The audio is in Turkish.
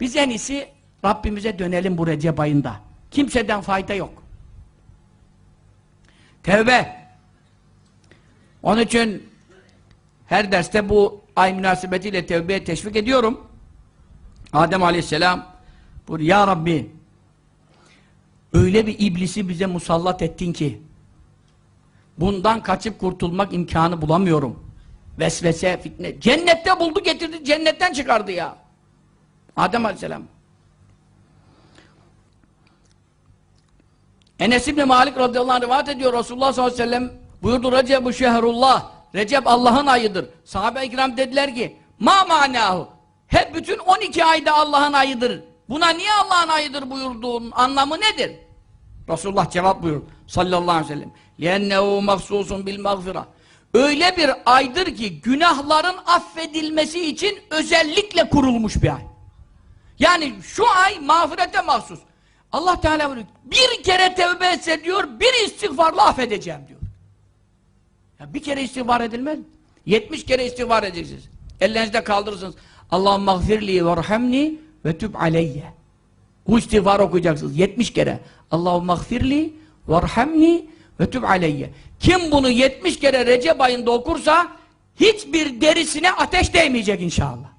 Biz en iyisi Rabbimize dönelim bu Recep ayında. Kimseden fayda yok. Tevbe. Onun için her derste bu ay münasebetiyle tevbeye teşvik ediyorum. Adem Aleyhisselam buyur, Ya Rabbi öyle bir iblisi bize musallat ettin ki bundan kaçıp kurtulmak imkanı bulamıyorum. Vesvese, fitne. Cennette buldu getirdi, cennetten çıkardı ya. Adem Aleyhisselam. Enes İbni Malik radıyallahu anh rivayet ediyor. Resulullah sallallahu aleyhi ve sellem buyurdu Recep-i şehrullah. Recep Allah'ın ayıdır. Sahabe-i kiram dediler ki ma manahu. Hep bütün 12 ayda Allah'ın ayıdır. Buna niye Allah'ın ayıdır buyurduğun anlamı nedir? Resulullah cevap buyurdu sallallahu aleyhi ve sellem. لِيَنَّهُ مَخْصُوصٌ بِالْمَغْفِرَةِ Öyle bir aydır ki günahların affedilmesi için özellikle kurulmuş bir ay. Yani şu ay mağfirete mahsus. Allah Teala buyuruyor, bir kere tevbe etse diyor, bir istiğfarla affedeceğim diyor. Ya bir kere istiğfar edilmez mi? 70 kere istiğfar edeceksiniz. Ellerinizde kaldırırsınız. Allahümme mağfirli verhamni ve tüb aleyye. Bu istiğfar okuyacaksınız 70 kere. Allahümme mağfirli verhamni ve tüb aleyye. Kim bunu 70 kere Recep ayında okursa hiçbir derisine ateş değmeyecek inşallah.